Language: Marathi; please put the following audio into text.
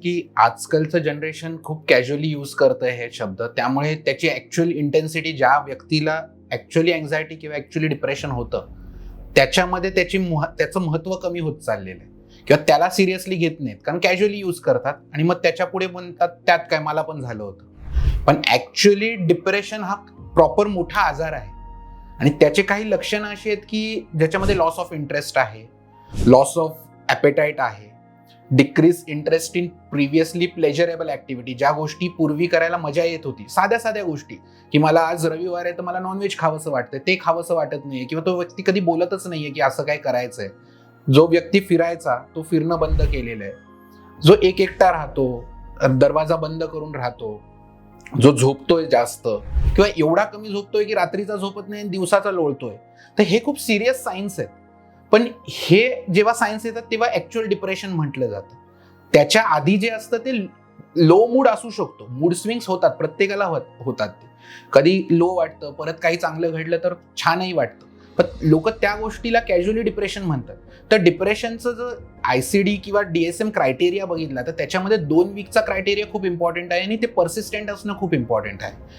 की आजकालचं जनरेशन खूप कॅज्युअली यूज करतं हे शब्द. त्यामुळे त्याची ॲक्च्युअल इंटेन्सिटी ज्या व्यक्तीला ॲक्च्युअली अँझायटी किंवा ॲक्च्युअली डिप्रेशन होतं त्याच्यामध्ये त्याची मह त्याचं महत्त्व कमी होत चाललेलं आहे. किंवा त्याला सिरियसली घेत नाहीत कारण कॅज्युअली यूज करतात आणि मग त्याच्या पुढे म्हणतात त्यात काय मला पण झालं होतं. पण ॲक्च्युअली डिप्रेशन हा प्रॉपर मोठा आजार आहे. आणि त्याचे काही लक्षणं अशी आहेत की ज्याच्यामध्ये लॉस ऑफ इंटरेस्ट आहे लॉस ऑफ ॲपेटाईट आहे decrease interest in previously pleasurable activity ज्या गोष्टी पूर्वी करायला मजा येत होती साध्या साध्या गोष्टी. की मला आज रविवार आहे तर मला नॉनव्हेज खावंसं वाटतं ते खावंसं वाटत नाहीये. किंवा तो व्यक्ती कधी बोलतच नाहीये की असं काय करायचंय. जो व्यक्ती फिरायचा तो फिरणं बंद केलेलं आहे. जो एक एकटा राहतो दरवाजा बंद करून राहतो जो झोपतोय जास्त किंवा एवढा कमी झोपतोय की रात्रीचा झोपत नाही दिवसाचा लोळतोय तर हे खूप सिरियस सायन्स आहेत. पण हे जेव्हा सायन्स येतात तेव्हा ऍक्च्युअल डिप्रेशन म्हटलं जातं. त्याच्या आधी जे असतं ते लो मूड असू शकतो. मूड स्विंग्स होतात प्रत्येकाला होतात ते. कधी लो वाटतं परत काही चांगलं घडलं तर छानही वाटतं. पण लोक त्या गोष्टीला कॅज्युअली डिप्रेशन म्हणतात. तर डिप्रेशनचं जर आय सी डी किंवा डी एस एम क्रायटेरिया बघितला तर त्याच्यामध्ये दोन वीकचा क्रायटेरिया खूप इम्पॉर्टंट आहे आणि ते पर्सिस्टंट असणं खूप इम्पॉर्टंट आहे.